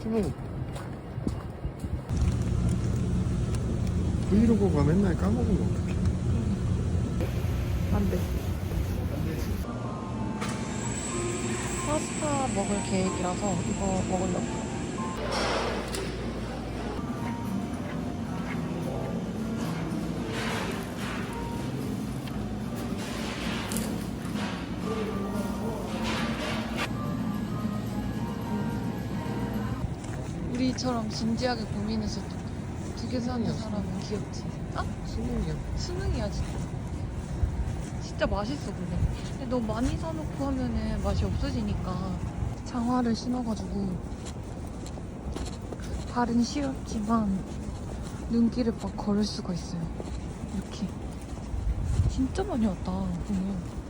유튜브 브이로그가 맨날 까먹으면 어떡해 안 돼. 파스타 먹을 계획이라서 이거 먹으려고. 우리처럼 진지하게 고민해서 두개 사는 사람은 귀엽지. 아? 수능이야 수능이야 진짜. 진짜 맛있어 근데. 근데 너무 많이 사놓고 하면은 맛이 없어지니까 장화를 신어가지고 발은 시렵지만 눈길을 막 걸을 수가 있어요. 이렇게. 진짜 많이 왔다 보면.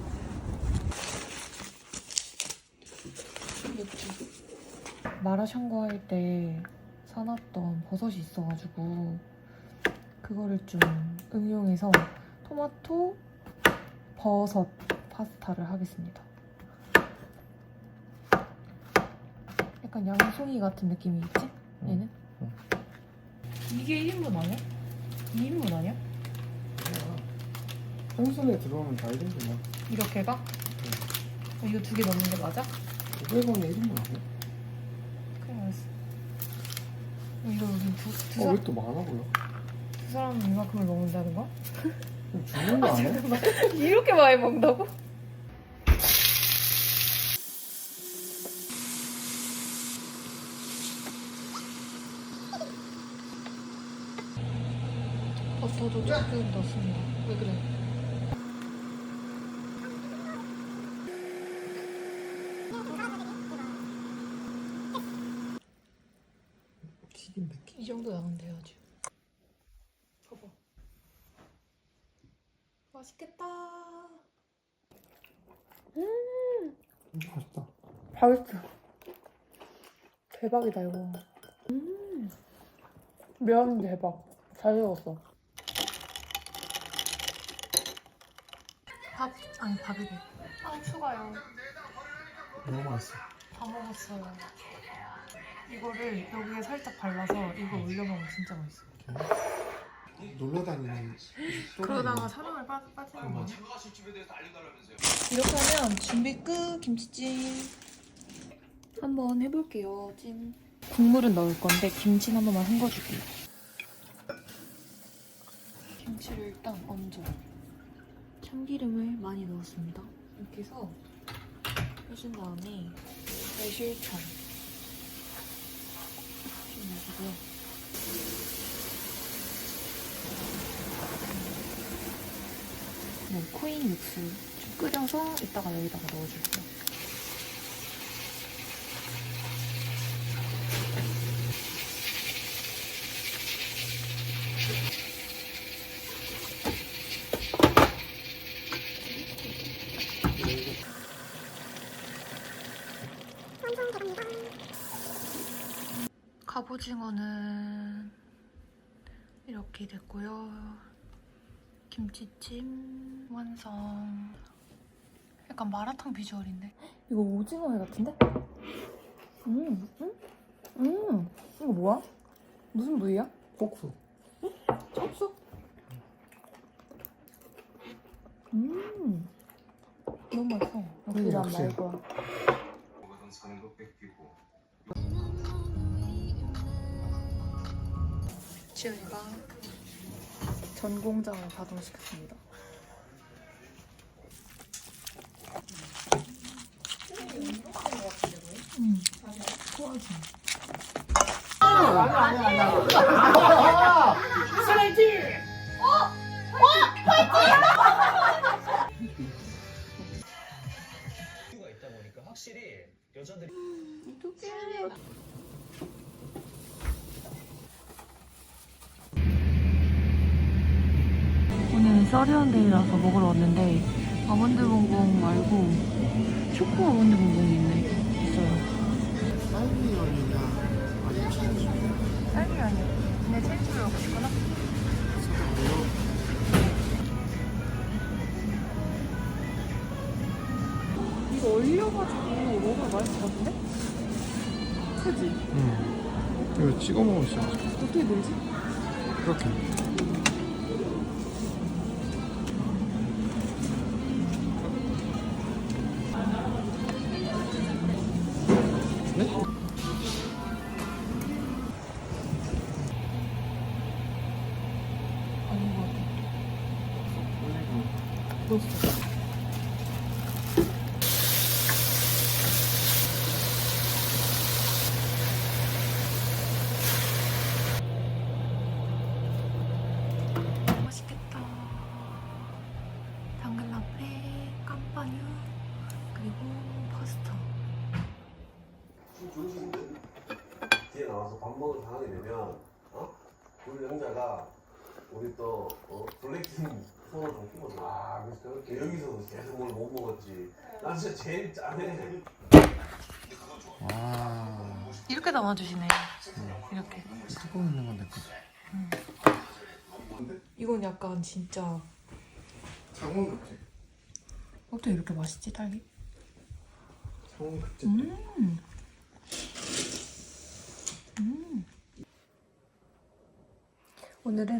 이렇게. 마라샹궈 할 때 사놨던 버섯이 있어가지고 그거를 좀 응용해서 토마토 버섯 파스타를 하겠습니다. 약간 양송이 같은 느낌이 있지? 얘는? 응. 이게 1인분 아니야? 2인분 아니야? 한 손에 들어오면 다 1인분이야 이렇게가? 어, 이거 두 개 넣는 게 맞아? 500원에 1인분 아니야? 그래 알았어. 어, 이거 우리 두, 두, 어 사, 왜 또 많아 보여? 두 사람은 이만큼을 먹는다는 거야? 그럼 죽는 거 아, 아니야? 잠깐만. 이렇게 많이 먹는다고? 버터도 조금 넣습니다. 왜 그래? 튀긴 백기 이 정도 나면 돼야지. 봐봐. 맛있겠다. 진짜 맛있다 맛있어. 대박이다 이거. 음. 면 대박. 잘 익었어. 밥 아니 밥이래. 빵 추가요. 너무 맛있어 다 먹었어요. 이거를 여기에 살짝 발라서 이거 올려 먹으면 진짜 맛있어. 놀러 다니는 그러다가 사랑을 빠, 빠지는 어, 거지. 이렇게 하면 준비 끝 김치찜. 한번 해볼게요. 찜. 국물은 넣을 건데 김치는 한 번만 헹궈줄게요. 김치를 일단 얹어. 참기름을 많이 넣었습니다. 이렇게 해서 해준 다음에 매실청 좀 넣어주고요. 네, 코인 육수 좀 끓여서 이따가 여기다가 넣어줄게요. 갑오징어는 이렇게 됐고요. 김치찜 완성. 약간 마라탕 비주얼인데. 이거 오징어회 같은데? 음, 음, 음. 이거 뭐야? 무슨 부위야? 꼭수 촉수? 음, 너무 맛있어. 역시 음. 사는 거 뺏기고 지연이가 전 공장을 가동시켰습니다. 음, 소화기. 이유가 있다 보니까 확실히 여자들이 오늘 서리언 데이라서 먹으러 왔는데 아몬드 봉봉 말고 초코 아몬드 봉봉이 있네. 있어요. 딸기 아니냐 아니 딸기 아니야. 근데 체인지를 먹고 싶구나. 이거 얼려가지고 먹으면 맛있을 것 같은데? 그지? 응 이거 찍어 먹을 수 있어. 어떻게 놀지? 그렇게. 먹었지 난 진짜 제일 짜네 와. 이렇게 담아주시네. 이렇게. 뚜껑 있는 건데 그. 이건 약간 진짜 상온 같지? 어떻게 이렇게 맛있지 딸기? 상온 같지? 음. 음. 오늘은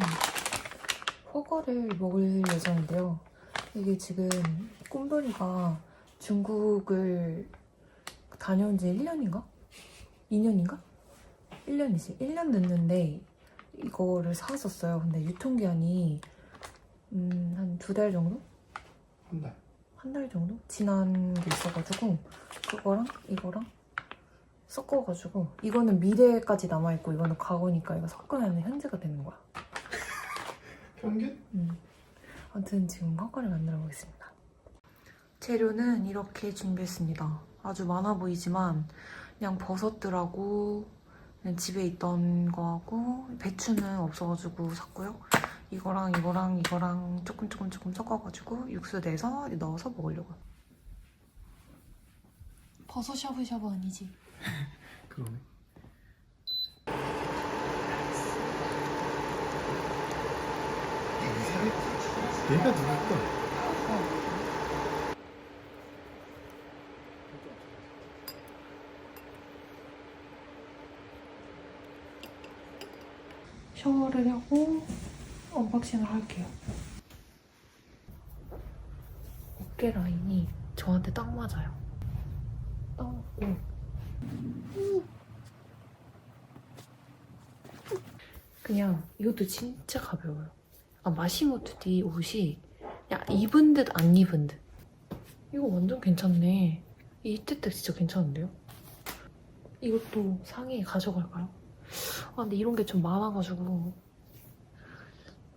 허거를 먹을 예정인데요. 이게 지금 꿈돌이가 중국을 다녀온 지 1년인가? 2년인가? 1년이지. 1년 됐는데 이거를 사왔었어요. 근데 유통기한이 음, 한 두 달 정도? 한 달. 한 달 정도 지난 게 있어가지고 그거랑 이거랑 섞어가지고 이거는 미래까지 남아있고 이거는 과거니까 이거 섞으면 현재가 되는 거야. 평균? 음. 아무튼 지금 헛거리 만들어 보겠습니다. 재료는 이렇게 준비했습니다. 아주 많아 보이지만 그냥 버섯들하고 그냥 집에 있던 거하고 배추는 없어가지고 샀고요. 이거랑 이거랑 이거랑 조금 조금 조금 섞어가지고 육수 내서 넣어서 먹으려고요. 버섯 샤브샤브 아니지? 그러네. 얘가 누굴까? 샤워를 하고 언박싱을 할게요. 어깨 라인이 저한테 딱 맞아요. 딱 맞고. 그냥 이것도 진짜 가벼워요. 아, 마시모토디 옷이 야 입은 듯 안 입은 듯. 이거 완전 괜찮네. 이 떼떼 진짜 괜찮은데요? 이것도 상의에 가져갈까요? 아 근데 이런 게 좀 많아가지고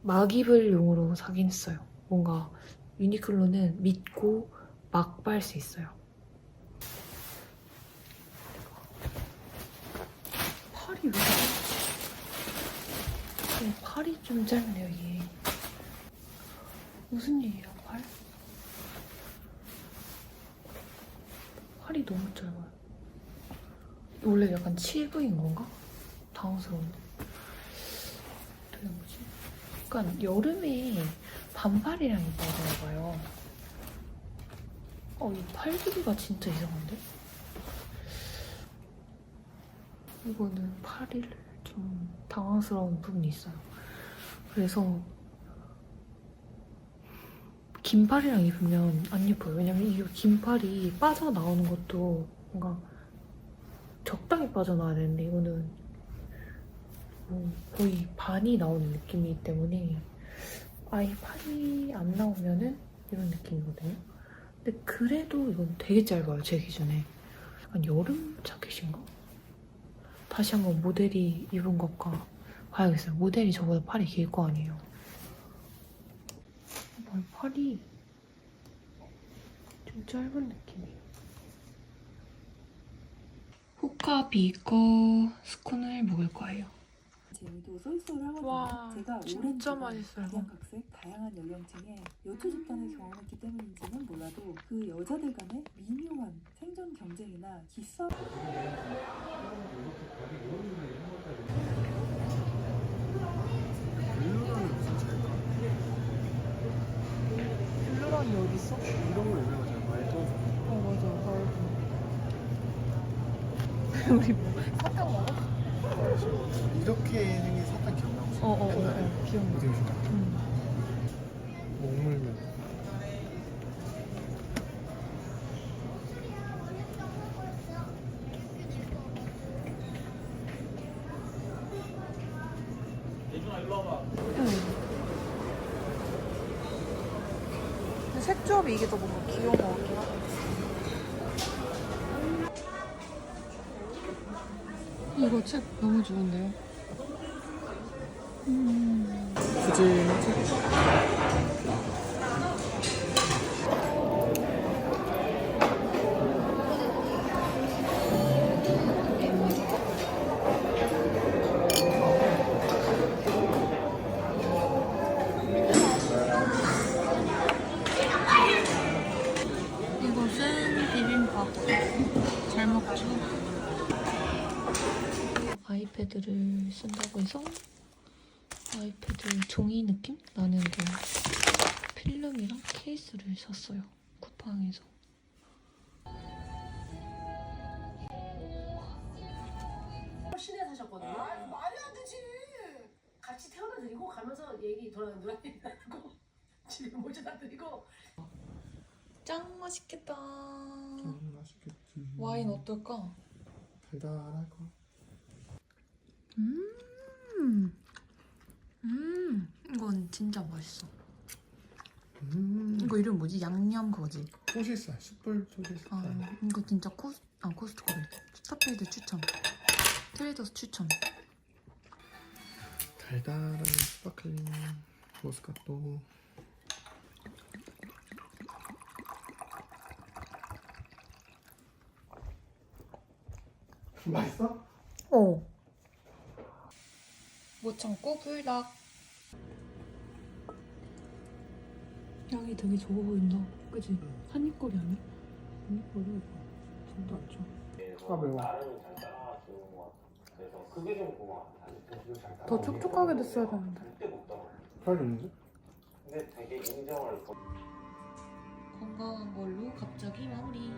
막 입을 용으로 사긴 했어요. 뭔가 유니클로는 믿고 막 빨 수 있어요. 팔이 왜 이렇게 짧지? 팔이 좀 짧네요 이게. 무슨 일이야 팔? 팔이 너무 짧아요. 원래 약간 7부인 건가? 당황스러운데. 어떻게 된 거지? 약간 여름에 반팔이랑 입어야 되나 봐요. 어, 이 팔 길이가 진짜 이상한데? 이거는 팔을 좀 당황스러운 부분이 있어요. 그래서 긴 팔이랑 입으면 안 예뻐요. 왜냐면 이 긴 팔이 빠져나오는 것도 뭔가 적당히 빠져나와야 되는데 이거는 뭐 거의 반이 나오는 느낌이기 때문에 아예 팔이 안 나오면은 이런 느낌이거든요. 근데 그래도 이건 되게 짧아요 제 기준에. 약간 여름 자켓인가? 다시 한번 모델이 입은 것과 봐야겠어요. 모델이 저보다 팔이 길 거 아니에요. 뭘 팔이 좀 짧은 느낌이에요. 호카 비거 스콘을 먹을 거예요. 재미도 쏠쏠하거든요. 와, 제가 진짜 오랜 기간 맛있어요. 각양각색 다양한 연령층의 여초 집단을 경험했기 때문인지는 몰라도 그 여자들 간의 미묘한 생존 경쟁이나 기싸움 블루런이 어디 있어? 이런 거 유명하잖아. 말도. 어 맞아. 우리 뭐 사탕 먹어? 이렇게 생긴 사탕 기억나고 있어. 어 어 어 어, 기억나. 되게 좋아. 음. 목물면. 근데 색조합이 이게 더 뭔가 귀여운 것 같긴 하다. 이거 책 너무 좋은데요? 푸짐하지? 이 아이패드를 쓴다고 해서 아이패드 종이 느낌 나는 그 필름이랑 케이스를 샀어요. 쿠팡에서. 시내 사셨거든요. 아, 말이 안 되지. 같이 태워다 드리고 가면서 얘기 돌아다니 누나고 집에 모셔다 드리고 짱 맛있겠다. 음, 맛있겠지. 와인 어떨까? 달달할 거. 음, 음, 이건 진짜 맛있어. 음. 이거 이름 뭐지? 양념 그거지? 소시살, 숯불 소시살. 아, 이거 진짜 코스, 아 코스트코래. 스타필드 추천. 트레이더스 추천. 달달한 스파클링 모스카토. 맛있어? 어. 못 참고 불닭. 향이 되게 좋아 보인다. 그지? 한입거리 아니야? 한입거리 진짜 안 좋아. 아 매워. 그래서 그게 좀 고마워. 사실 잘더 촉촉하게 됐어야 되는데. 빨리 있는데? 근데 되게 인정을 건강한 걸로 갑자기 마무리.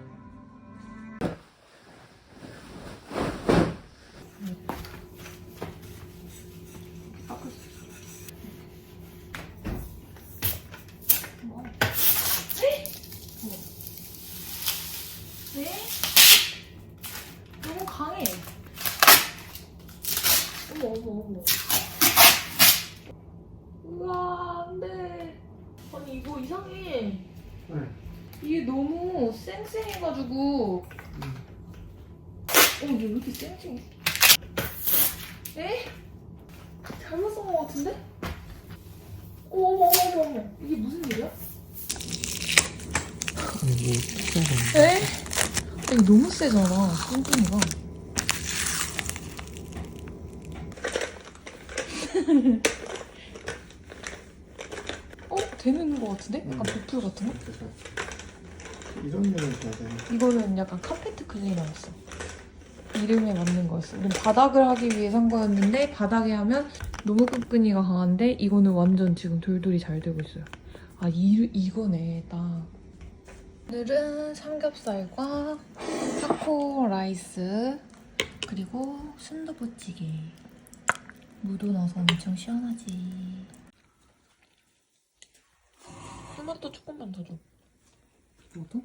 왜? 너무 강해. 어머 어머 어머. 우와 안돼. 이거 이상해. 네. 이게 너무 쌩쌩해가지고 음. 어 이게 왜 이렇게 쌩쌩해 에? 잘못 쓴 것 같은데? 어머 어머 어머 어머 이게 무슨 일이야? 뭐 에? 이거 너무 세잖아 뚱뚱이가 어? 되는 것 같은데? 약간 보풀 같은 거? 이런 면을 줘야 돼. 이거는 약간 카페트 클리너였어. 이름에 맞는 거였어. 우린 바닥을 하기 위해 산 거였는데 바닥에 하면 너무 끈끈이가 강한데 이거는 완전 지금 돌돌이 잘 되고 있어요. 아 이, 이거네 딱. 오늘은 삼겹살과 타코 라이스 그리고 순두부찌개 무도 넣어서 엄청 시원하지. 토마토 조금만 더 줘. 이것도?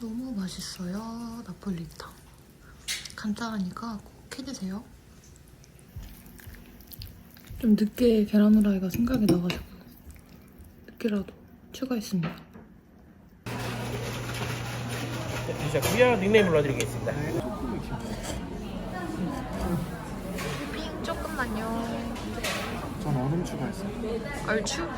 너무 맛있어요 나폴리탕 간단하니까 꼭 해드세요 좀 늦게 계란 후라이가 생각이 나가지고 늦게라도 추가했습니다 귀한 닉네임 불러드리겠습니다. 핑 조금만요 전 얼음 추가했어. 얼추?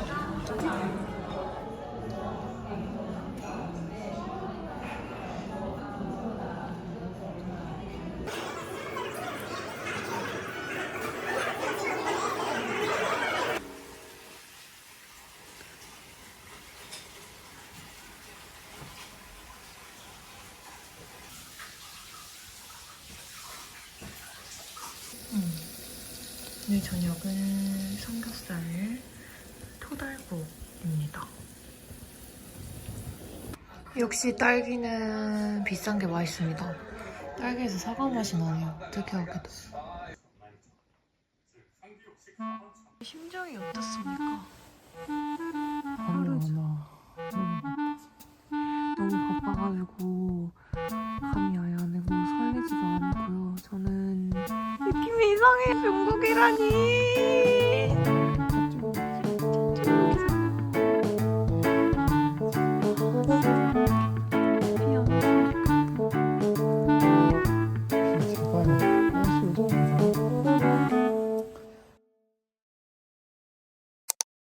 오늘 저녁은 삼겹살 토달구입니다. 역시 딸기는 비싼 게 맛있습니다. 딸기에서 사과 맛이 나네요. 특이하게도. 중국이라니.